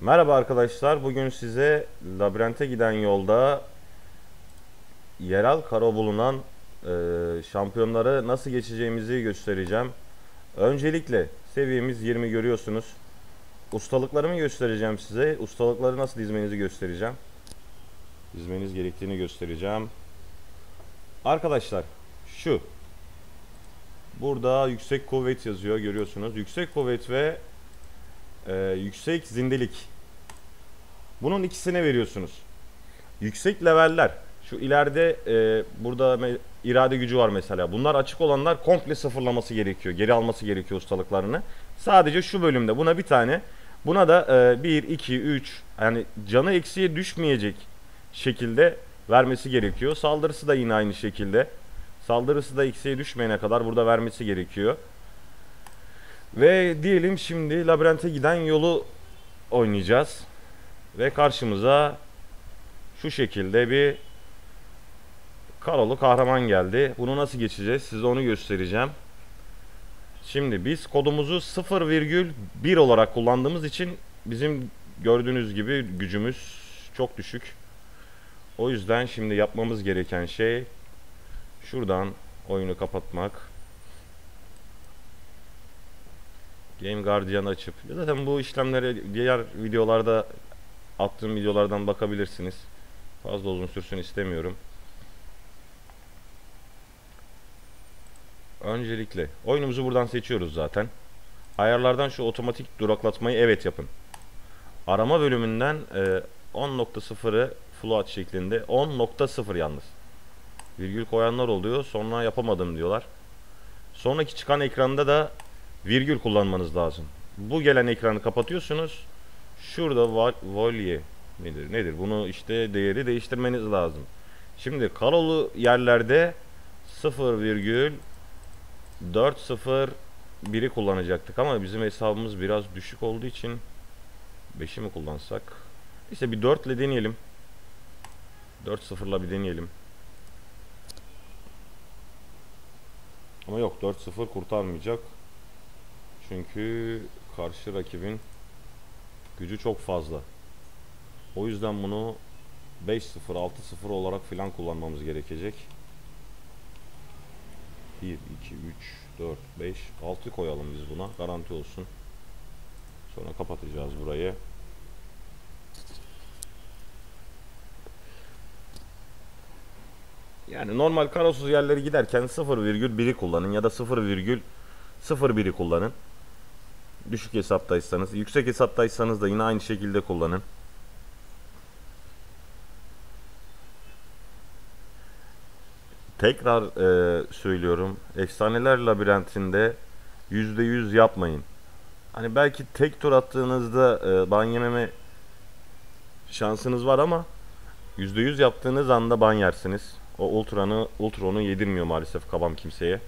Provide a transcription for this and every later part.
Merhaba arkadaşlar. Bugün size labirente giden yolda yerel karo bulunan e, şampiyonları nasıl geçeceğimizi göstereceğim. Öncelikle seviyemiz 20 görüyorsunuz. Ustalıklarımı göstereceğim size. Ustalıkları nasıl dizmenizi göstereceğim. Dizmeniz gerektiğini göstereceğim. Arkadaşlar şu. Burada yüksek kuvvet yazıyor görüyorsunuz. Yüksek kuvvet ve e, yüksek zindelik. Bunun ikisine veriyorsunuz. Yüksek leveller. Şu ileride e, burada irade gücü var mesela. Bunlar açık olanlar komple sıfırlaması gerekiyor. Geri alması gerekiyor ustalıklarını. Sadece şu bölümde buna bir tane. Buna da e, 1, 2, 3 yani canı eksiye düşmeyecek şekilde vermesi gerekiyor. Saldırısı da yine aynı şekilde. Saldırısı da eksiye düşmeyene kadar burada vermesi gerekiyor. Ve diyelim şimdi labirente giden yolu oynayacağız. Ve karşımıza şu şekilde bir karolu kahraman geldi. Bunu nasıl geçeceğiz? Size onu göstereceğim. Şimdi biz kodumuzu 0,1 olarak kullandığımız için bizim gördüğünüz gibi gücümüz çok düşük. O yüzden şimdi yapmamız gereken şey şuradan oyunu kapatmak. Game Guardian açıp zaten bu işlemlere diğer videolarda attığım videolardan bakabilirsiniz. Fazla uzun sürsün istemiyorum. Öncelikle oyunumuzu buradan seçiyoruz zaten. Ayarlardan şu otomatik duraklatmayı evet yapın. Arama bölümünden e, 10.0'ı float şeklinde 10.0 yalnız. Virgül koyanlar oluyor. Sonra yapamadım diyorlar. Sonraki çıkan ekranda da virgül kullanmanız lazım. Bu gelen ekranı kapatıyorsunuz. Şurada val- volye nedir? Nedir? Bunu işte değeri değiştirmeniz lazım. Şimdi karolu yerlerde 0,401'i kullanacaktık ama bizim hesabımız biraz düşük olduğu için 5'i mi kullansak? İşte bir 4 ile deneyelim. 4 sıfırla bir deneyelim. Ama yok 4-0 kurtarmayacak. Çünkü karşı rakibin gücü çok fazla. O yüzden bunu 5-0, 6-0 olarak filan kullanmamız gerekecek. 1, 2, 3, 4, 5, 6 koyalım biz buna. Garanti olsun. Sonra kapatacağız burayı. Yani normal karosuz yerleri giderken 0,1'i kullanın ya da 0,01'i kullanın. Düşük hesaptaysanız, yüksek hesaptaysanız da yine aynı şekilde kullanın. Tekrar e, söylüyorum. Efsaneler labirentinde %100 yapmayın. Hani belki tek tur attığınızda e, ban yememe şansınız var ama %100 yaptığınız anda ban yersiniz. O ultranı, ultron'u yedirmiyor maalesef kabam kimseye.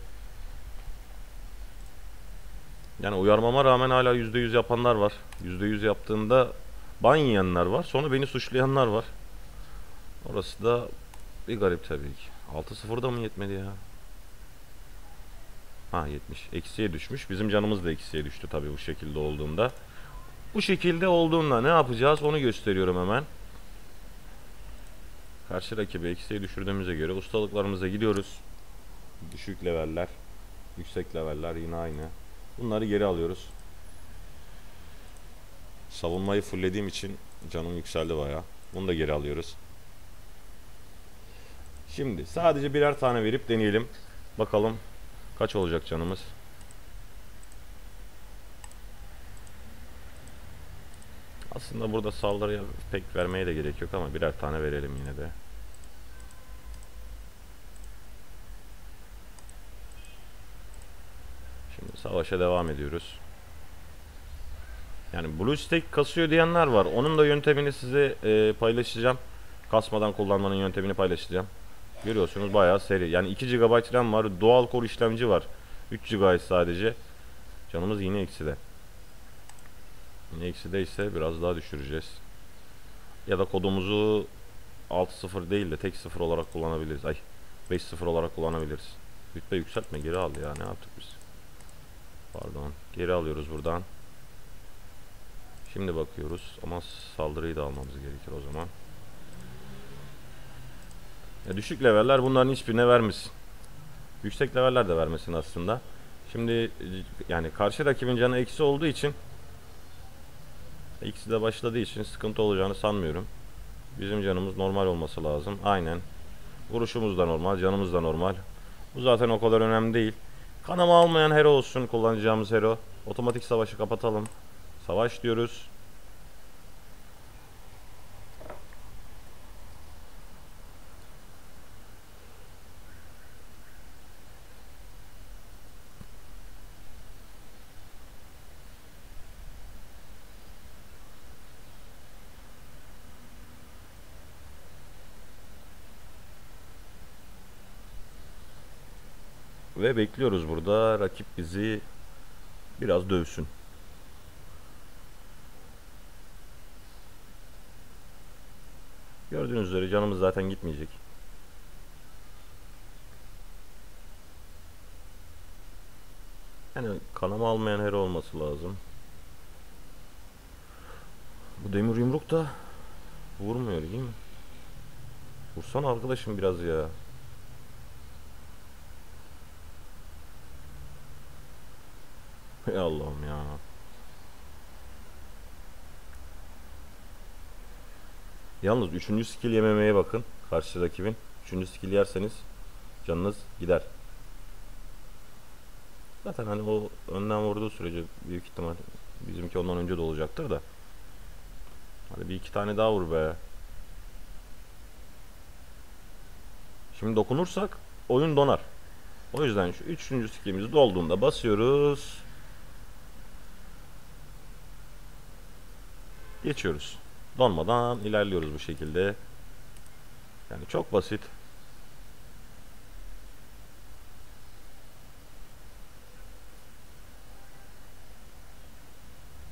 Yani uyarmama rağmen hala %100 yapanlar var. %100 yaptığında ban yiyenler var. Sonra beni suçlayanlar var. Orası da bir garip tabii ki. 6-0 da mı yetmedi ya? Ha yetmiş. Eksiye düşmüş. Bizim canımız da eksiye düştü tabii bu şekilde olduğunda. Bu şekilde olduğunda ne yapacağız onu gösteriyorum hemen. Karşı rakibi eksiye düşürdüğümüze göre ustalıklarımıza gidiyoruz. Düşük leveller, yüksek leveller yine aynı. Bunları geri alıyoruz. Savunmayı fulllediğim için canım yükseldi baya. Bunu da geri alıyoruz. Şimdi sadece birer tane verip deneyelim. Bakalım kaç olacak canımız. Aslında burada saldırıya pek vermeye de gerek yok ama birer tane verelim yine de. Şimdi savaşa devam ediyoruz. Yani Blue Stack kasıyor diyenler var. Onun da yöntemini size e, paylaşacağım. Kasmadan kullanmanın yöntemini paylaşacağım. Görüyorsunuz bayağı seri. Yani 2 GB RAM var. Doğal core işlemci var. 3 GB sadece. Canımız yine eksi de. Yine eksi ise biraz daha düşüreceğiz. Ya da kodumuzu 6-0 değil de tek 0 olarak kullanabiliriz. Ay 5-0 olarak kullanabiliriz. Rütbe yükseltme geri al ya ne yaptık biz? Pardon. Geri alıyoruz buradan. Şimdi bakıyoruz ama saldırıyı da almamız gerekir o zaman. Ya düşük leveller bunların hiçbirine vermesin. Yüksek leveller de vermesin aslında. Şimdi e, yani karşı rakibin canı eksi olduğu için ikisi de başladığı için sıkıntı olacağını sanmıyorum. Bizim canımız normal olması lazım. Aynen. Vuruşumuz da normal, canımız da normal. Bu zaten o kadar önemli değil. Kanama almayan hero olsun kullanacağımız hero. Otomatik savaşı kapatalım. Savaş diyoruz. Ve bekliyoruz burada. Rakip bizi biraz dövsün. Gördüğünüz üzere canımız zaten gitmeyecek. Yani kanama almayan hero olması lazım. Bu demir yumruk da vurmuyor değil mi? Vursana arkadaşım biraz ya. Ey Allah'ım ya. Yalnız üçüncü skill yememeye bakın. Karşı rakibin. Üçüncü skill yerseniz canınız gider. Zaten hani o önden vurduğu sürece büyük ihtimal bizimki ondan önce de olacaktır da. Hadi bir iki tane daha vur be. Şimdi dokunursak oyun donar. O yüzden şu üçüncü skillimiz dolduğunda basıyoruz. Geçiyoruz. Donmadan ilerliyoruz bu şekilde. Yani çok basit.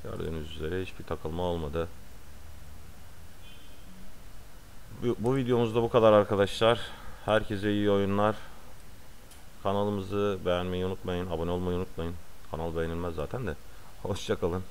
Gördüğünüz üzere hiçbir takılma olmadı. Bu, bu videomuzda bu kadar arkadaşlar. Herkese iyi oyunlar. Kanalımızı beğenmeyi unutmayın. Abone olmayı unutmayın. Kanal beğenilmez zaten de. Hoşçakalın.